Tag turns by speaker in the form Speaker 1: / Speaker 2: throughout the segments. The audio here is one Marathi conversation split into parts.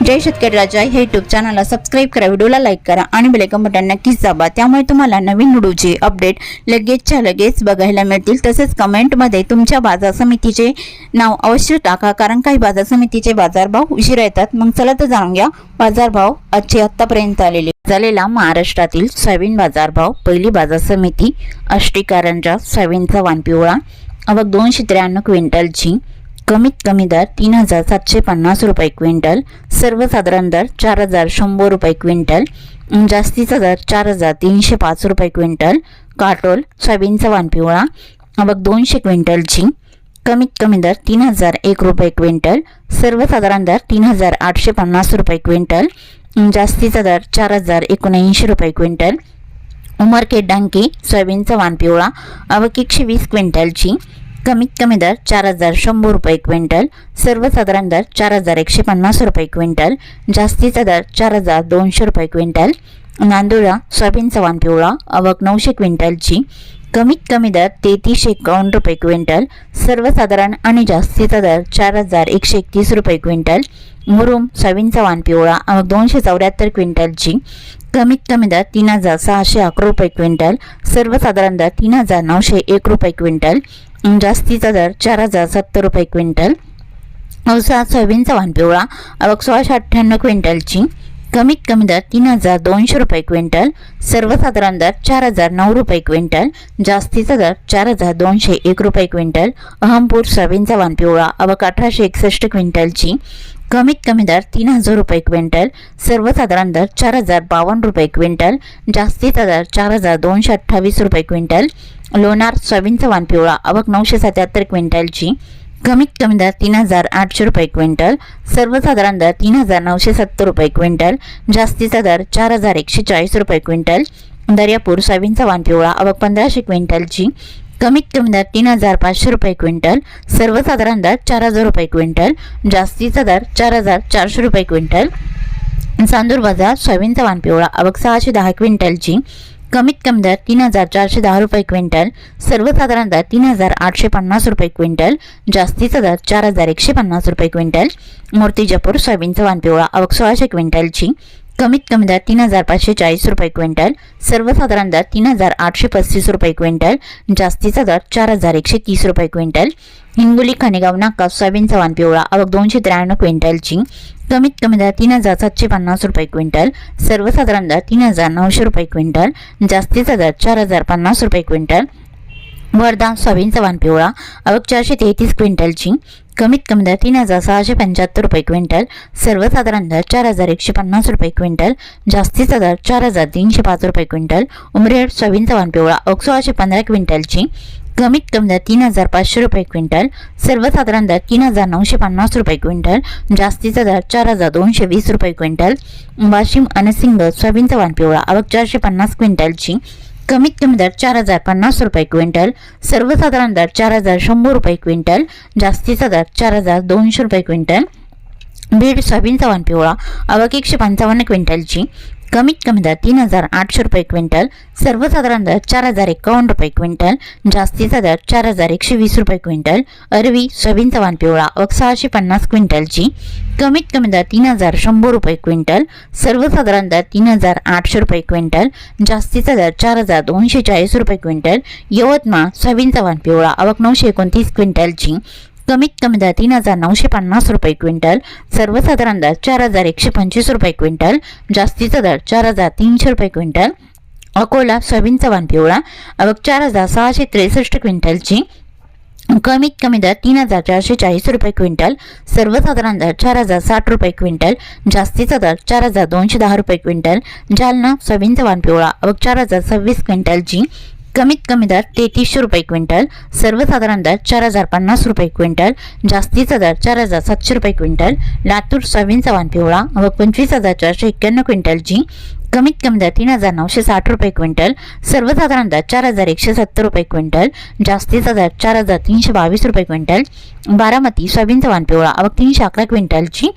Speaker 1: जय शेतकरी राजा हे युट्यूब चॅनलला सबस्क्राईब करा व्हिडिओला लाईक करा आणि बेलेकन बटन नक्कीच दाबा. त्यामुळे तुम्हाला नवीन व्हिडिओचे अपडेट लगेचच्या लगेच बघायला मिळतील. तसेच कमेंटमध्ये तुमच्या बाजार समितीचे नाव अवश्य टाका कारण काही बाजार समितीचे बाजारभाव उशिरा येतात. मग चला तर जाणून घ्या बाजारभाव आजचे आत्तापर्यंत आलेले. झालेला महाराष्ट्रातील सोयाबीन बाजारभाव पहिली बाजार समिती आष्टी कारंजा सोयाबीनचा वानपिवळा अवघ दोनशे त्र्याण्णव क्विंटलची कमीत कमी दर तीन हजार सातशे पन्नास रुपये क्विंटल सर्वसाधारण दर चार हजार शंभर रुपये क्विंटल जास्तीचा दर चार हजार तीनशे पाच रुपये क्विंटल काटोल सोयाबीनचा वानपिवळा पिवळा अवघ दोनशे क्विंटलची कमीत कमी दर तीन हजार एक रुपये क्विंटल सर्वसाधारण दर तीन हजार आठशे पन्नास रुपये क्विंटल जास्तीचा दर चार हजार एकोणऐंशी रुपये क्विंटल. उमरखेड डांकी सोयाबीनचा वानपिवळा पिवळा एकशे वीस क्विंटलची कमीत कमी दर चार हजार शंभर रुपये क्विंटल सर्वसाधारण दर चार हजार एकशे पन्नास रुपये क्विंटल जास्तीचा दर चार हजार दोनशे रुपये क्विंटल नांदुळा सोयाबीनचा वाण पिवळा आवक नऊशे क्विंटलची कमीत कमी दर तेहतीसशे एकावन्न रुपये क्विंटल सर्वसाधारण आणि जास्तीचा दर चार हजार एकशे एकतीस रुपये क्विंटल मुरुम सोयाबीनचा वाण पिवळा अवघ दोनशे चौऱ्याहत्तर क्विंटलची कमीत कमी दर तीन हजार सहाशे अकरा रुपये क्विंटल सर्वसाधारण दर तीन हजार नऊशे एक रुपये क्विंटल जास्तीचा दर चार हजार सत्तर रुपये क्विंटल. औसा सोयाबीनचा वाण पिवळा अवघ सोळाशे अठ्ठ्याण्णव क्विंटलची कमीत कमी दर तीन हजार दोनशे रुपये क्विंटल सर्वसाधारण दर चार हजार नऊ रुपये क्विंटल जास्तीचा दर चार हजार दोनशे एक रुपये क्विंटल अहमपूर सोयाबीनचा वाण पिवळा अवक अठराशे एकसष्ट क्विंटलची कमीत कमी दर तीन हजार रुपये क्विंटल सर्वसाधारण दर चार हजार बावन्न रुपये क्विंटल जास्तीचा दर चार हजार दोनशे अठ्ठावीस रुपये क्विंटल लोणार सोयाबीनचा वाण पिवळा अवक नऊशे सत्याहत्तर क्विंटलची कमीत कमी दर तीन हजार आठशे रुपये क्विंटल सर्वसाधारण दर तीन हजार नऊशे सत्तर रुपये क्विंटल जास्तीचा दर चार हजार एकशे चाळीस रुपये क्विंटल दर्यापूर सोयाबीनचा वाण पिवळा अवघ पंधराशे क्विंटलची कमीत कमी दर तीन हजार पाचशे रुपये क्विंटल सर्वसाधारण दर चार हजार रुपये क्विंटल जास्तीचा दर चार हजार चारशे रुपये क्विंटल. चांदूर बाजार सोयाबीनचा वाण पिवळा अवघ सहाशे दहा क्विंटलची कमीत कमी दर तीन हजार चारशे दहा रुपये क्विंटल सर्वसाधारण दर तीन हजार आठशे पन्नास रुपये क्विंटल जास्तीचा दर चार हजार एकशे पन्नास रुपये क्विंटल मूर्तिजापूर सोयाबीनचा वानपिवळा पिवळा अवघ सोळाशे क्विंटलची कमीत कमी दर तीन हजार पाचशे चाळीस रुपये क्विंटल सर्वसाधारण दर तीन हजार आठशे पस्तीस रुपये क्विंटल जास्तीचा दर चार हजार एकशे तीस रुपये क्विंटल. हिंगोली खानेगाव नाका सोयाबीनचा वाण पिवळा अवघ दोनशे त्र्याण्णव क्विंटलची कमीत कमी दर तीन हजार सातशे पन्नास रुपये क्विंटल सर्वसाधारण दर तीन हजार नऊशे रुपये क्विंटल जास्तीचा दर चार हजार पन्नास रुपये क्विंटल. वर्धा सोयाबीनचा वाण पिवळा अवघ चारशे तेहतीस क्विंटलची कमीत कमी दर तीन हजार सहाशे पंच्याहत्तर रुपये क्विंटल सर्वसाधारण दर चार हजार एकशे पन्नास रुपये क्विंटल जास्तीचा दर चार हजार तीनशे पाच रुपये क्विंटल उमरेड सोयाबीन चव्हाण पिवळा एक सोळाशे पंधरा क्विंटलची कमीत कमी दर तीन हजार पाचशे रुपये क्विंटल सर्वसाधारण दर तीन हजार नऊशे पन्नास रुपये क्विंटल जास्तीचा दर चार हजार दोनशे वीस रुपये क्विंटल वाशिम अनसिंग सोयाबीन चव्हाण पिवळा अवघ चारशे पन्नास क्विंटलची कमीत कमी दर चार हजार पन्नास रुपये क्विंटल सर्वसाधारण दर चार हजार शंभर रुपये क्विंटल जास्तीचा दर चार हजार दोनशे रुपये क्विंटल बीड सोयाबीन चव्हाण पिवळा अवघ एकशे पंचावन्न क्विंटलची कमीत कमी दर तीन हजार आठशे रुपये क्विंटल सर्वसाधारण दर चार हजार एकावन्न रुपये क्विंटल जास्तीचा दर चार हजार एकशे वीस रुपये क्विंटल अरवी सोयाबीनचा वाण पिवळा एक सहाशे पन्नास क्विंटलची कमीत कमी दर तीन हजार शंभर रुपये क्विंटल सर्वसाधारण दर तीन हजार आठशे रुपये क्विंटल जास्तीचा दर चार हजार दोनशे चाळीस रुपये क्विंटल यवतमाळ सोयाबीनचा वाण पिवळा अवघ नऊशे एकोणतीस क्विंटलची कमीत कमी दर तीन हजार नऊशे पन्नास रुपये क्विंटल सर्वसाधारण दर चार हजार एकशे पंचवीस रुपये क्विंटल जास्तीचा दर चार हजार तीनशे रुपये क्विंटल अकोला सोयाबीनचा वाण पिवळा अवघ चार हजार सहाशे त्रेसष्ट क्विंटलची कमीत कमी दर तीन हजार चारशे चाळीस रुपये क्विंटल सर्वसाधारण दर चार हजार साठ रुपये क्विंटल जास्तीचा दर चार हजार दोनशे दहा रुपये क्विंटल जालना सोयाबीनचा वाण पिवळा अवघ चार हजार सव्वीस क्विंटलची कमीत कमी दर तेहतीसशे रुपये क्विंटल सर्वसाधारण दर चार हजार पन्नास रुपये क्विंटल जास्तीचा दर चार हजार सातशे रुपये क्विंटल लातूर सोयाबीन वाण पिवळा व पंचवीस हजार चारशे एक्क्याण्णव क्विंटलची कमीत कमी दर तीन हजार नऊशे साठ रुपये क्विंटल सर्वसाधारण दर चार हजार एकशे सत्तर रुपये क्विंटल जास्तीचा दर चार हजार तीनशे बावीस रुपये क्विंटल बारामती सोयाबीन वाण पिवळा व तीनशे अकरा क्विंटलची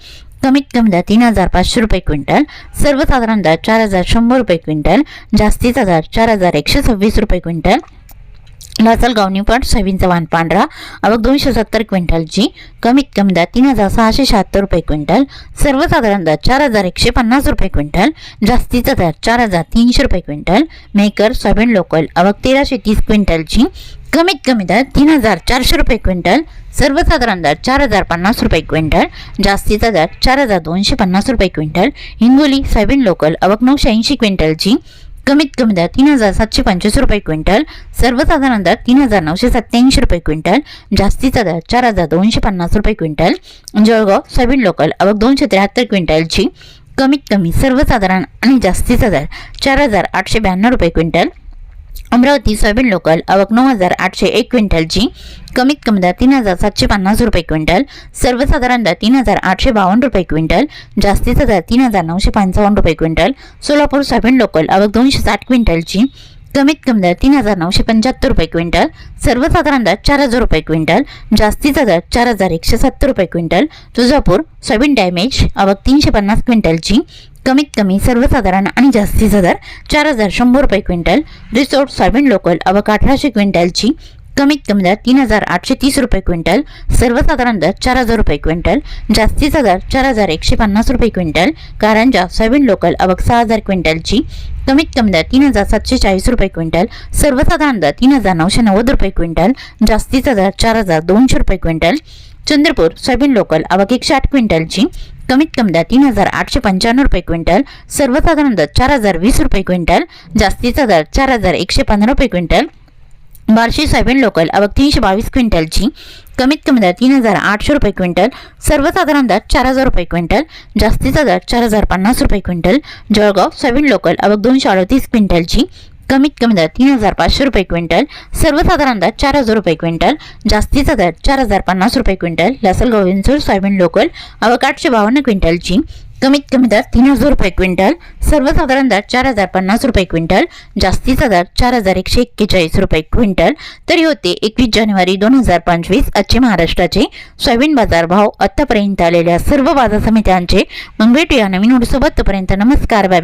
Speaker 1: कमीत कमी दर तीन हजार पाचशे रुपये क्विंटल सर्वसाधारण दर चार हजार शंभर रुपये क्विंटल जास्तीचा दर चार हजार एकशे सव्वीस रुपये क्विंटल लासलगाव निवड सोयाबीनचा वाण पांढरा आवक दोनशे सत्तर क्विंटलची कमीत कमी दर तीन हजार सहाशे शहात्तर रुपये क्विंटल सर्वसाधारण दर चार हजार एकशे पन्नास रुपये क्विंटल जास्तीचा दर चार हजार तीनशे रुपये क्विंटल मेकर सोयाबीन लोकल आवक तेराशे तीस क्विंटलची कमीत कमी दर तीन हजार चारशे रुपये क्विंटल सर्वसाधारण दर चार हजार पन्नास रुपये क्विंटल जास्तीचा दर चार हजार दोनशे पन्नास रुपये क्विंटल हिंगोली सोयाबीन लोकल आवक नऊशे ऐंशी क्विंटलची कमीत कमी दर तीन हजार सातशे पंचवीस रुपये क्विंटल सर्वसाधारण दर तीन हजार नऊशे सत्याऐंशी रुपये क्विंटल जास्तीचा दर चार हजार दोनशे पन्नास रुपये क्विंटल जळगाव सोयाबीन लोकल आवक दोनशे त्र्याहत्तर क्विंटलची कमीत कमी सर्वसाधारण आणि जास्तीचा दर चार हजार आठशे ब्याण्णव रुपये क्विंटल अमरावती सोयाबीन लोकल आवक नऊ हजार आठशे एक क्विंटलची कमीत कमी दर तीन हजार सातशे पन्नास रुपये क्विंटल सर्वसाधारण दर तीन हजार आठशे बावन्न रुपये क्विंटल जास्तीचा दर तीन हजार नऊशे पंचावन्न रुपये क्विंटल सोलापूर सोयाबीन लोकल आवक दोनशे साठ क्विंटलची कमीत कमी दर तीन हजार नऊशे पंच्याहत्तर रुपये क्विंटल सर्वसाधारण दर चार हजार रुपये क्विंटल जास्तीचा दर चार हजार एकशे सत्तर रुपये क्विंटल तुळजापूर सोयाबीन डॅमेज आवक तीनशे पन्नास क्विंटलची कमीत कमी सर्वसाधारण आणि जास्तीचा दर चार हजार शंभर रुपये क्विंटल रिसोर्ट सोयाबीन लोकल आवक अठराशे क्विंटलची कमीत कमी दर तीन हजार आठशे तीस रुपये क्विंटल सर्वसाधारण दर चार हजार रुपये क्विंटल जास्तीचा दर चार हजार एकशे पन्नास रुपये क्विंटल कारंजा सोयाबीन लोकल आवक सहा हजार क्विंटलची कमीत कमी दर तीन हजार सातशे चाळीस रुपये क्विंटल सर्वसाधारण दर तीन हजार नऊशे नव्वद रुपये क्विंटल जास्तीचा दर चार हजार दोनशे रुपये क्विंटल चंद्रपूर सोयाबीन लोकल आवक एकशे आठ क्विंटलची कमीत कमी दर तीन हजार आठशे पंच्याण्णव रुपये क्विंटल सर्वसाधारण दर चार हजार वीस रुपये क्विंटल जास्तीचा दर चार हजार एकशे पंधरा रुपये क्विंटल बार्शी सोयाबीन लोकल आवक तीनशे बावीस क्विंटलची. कमीत कमी दर तीन हजार आठशे रुपये क्विंटल. सर्वसाधारण दर चार हजार रुपये क्विंटल. जास्तीचा दर चार हजार पन्नास रुपये क्विंटल. जळगाव सोयाबीन लोकल आवक दोनशे अडतीस क्विंटलची. कमीत कमी दर तीन हजार पाचशे रुपये क्विंटल. सर्वसाधारण दर चार हजार रुपये क्विंटल. जास्तीचा दर चार हजार पन्नास रुपये quintal. Lasalgaon Vinchur soybean local आवक आठशे बावन्न क्विंटलची. कमीत कमी दर तीन हजार रुपये क्विंटल सर्वसाधारण दर चार हजार पन्नास रुपये क्विंटल जास्तीचा दर चार हजार एकशे एक्केचाळीस रुपये क्विंटल. तरी होते एकवीस जानेवारी दोन हजार पंचवीस आजचे महाराष्ट्राचे सोयाबीन बाजार भाव आतापर्यंत आलेल्या सर्व बाजार समित्यांचे मग भेटूया नवीन सोबत तोपर्यंत नमस्कार बाय बाय.